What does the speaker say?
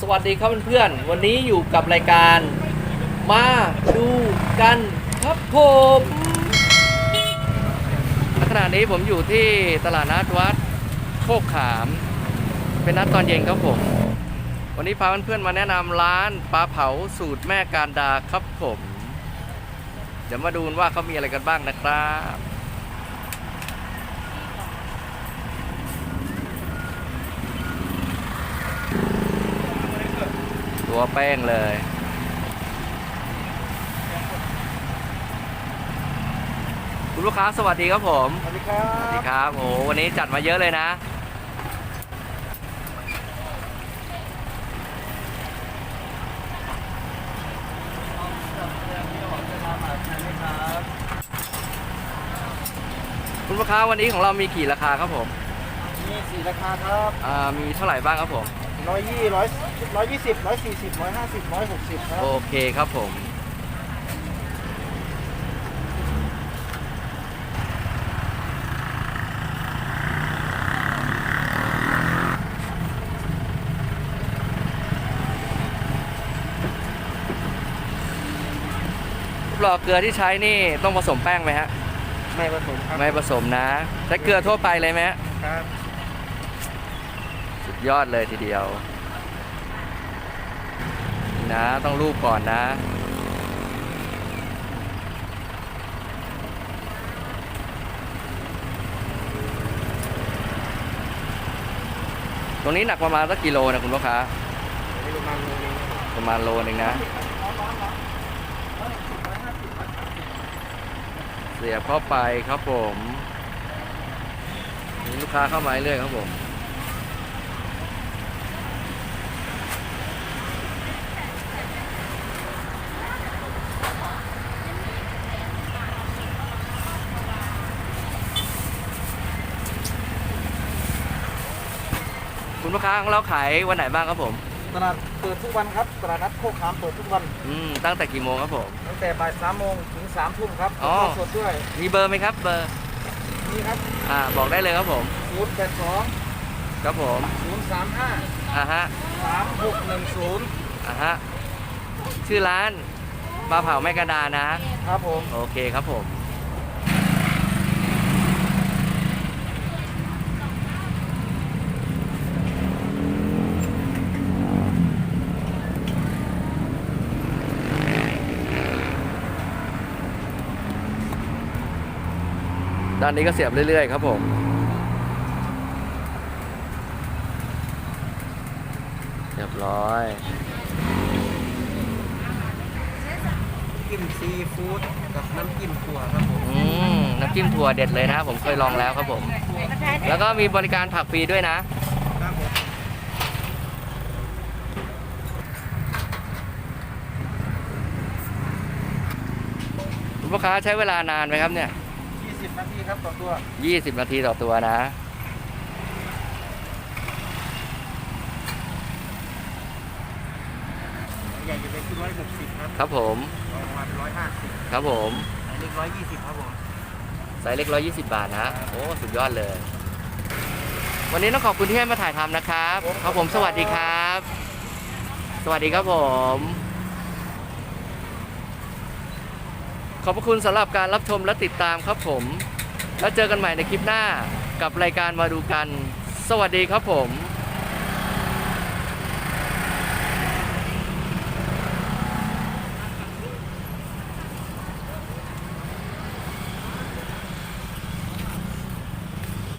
สวัสดีครับเพื่อนๆ วันนี้อยู่กับรายการ มาดูกันครับผมขณะนี้ผมอยู่ที่ตลาดนัดวัดโคกขาม เป็นนัดตอนเย็นครับผม วันนี้พาเพื่อนๆมาแนะนำร้านปลาเผาสูตรแม่การดาครับผม เดี๋ยวมาดูว่าเขามีอะไรกันบ้างนะครับ ตัวแป้งเลย คุณลูกค้าสวัสดีครับผม สวัสดีครัสวัสดีบครับ โอ้โหวันนี้จัดมาเยอะเลยนะ คุณลูกค้าวันนี้ของเรามีกี่ราคาครับผม มีสี่ราคาครับ อ่า มีเท่าไหร่บ้างครับผม ร้อยยี่ร้อยร้อยยี่สิบร้อยสี่สิบร้อยห้าสิบร้อยหกสิบครับโอเคครับผมหลอกเกลือที่ใช้นี่ต้องผสมแป้งไหมฮะ ไม่ผสมครับไม่ผสมนะ ใช้เกลือทั่วไปเลยไหมฮะ ครับ สุดยอดเลยทีเดียว นะต้องรูปก่อนนะตรงนี้หนักประมาณสักกิโลนะคุณลูกค้าประมาณโลนึงนะ เสียบเข้าไปครับผมมีลูกค้าเข้ามาเรื่อยครับผม คุณลูกค้าของเราขายวันไหนบ้างครับผม ตลาดเปิดทุกวันครับ ตลาดนัดโคกขามเปิดทุกวัน อืมตั้งแต่กี่โมงครับผม ตั้งแต่บ่ายสามโมงถึงสามทุ่มครับอ๋อ สดด้วยมีเบอร์ไหมครับเบอร์นี่ครับอ่าบอกได้เลยครับผม ศูนย์แปดสองครับผมศูนย์สามห้าอ่าฮะสามหกหนึ่งศูนย์อ่าฮะชื่อร้านปลาเผาแม่กระดานะ ครับผม โอเคครับผม ด้านนี้ก็เสียบเรื่อยๆครับผมเรียบร้อยกินซีฟู้ดกับน้ำจิ้มถั่วครับผมอืมน้ำจิ้มถั่วเด็ดเลยนะผมเคยลองแล้วครับผม แล้วก็มีบริการผักฟรีด้วยนะ ครับผมคุณลูกค้าใช้เวลานานไหมครับเนี่ย ยี่สิบนาทีครับต่อตัว 20 นาทีต่อตัวนะ ใหญ่จะเป็นที่ร้อยหกสิบครับครับผมประมาณร้อยห้าสิบครับผม อันนี้ร้อยยี่สิบครับผม ไซส์เล็ก 120 บาทนะ โอ้ สุดยอดเลย วันนี้ต้องขอบคุณที่ให้มาถ่ายทำนะครับ ครับผม สวัสดีครับ สวัสดีครับผม ขอบพระคุณสำหรับการรับชมและติดตามครับผม แล้วเจอกันใหม่ในคลิปหน้ากับรายการมาดูกัน สวัสดีครับผม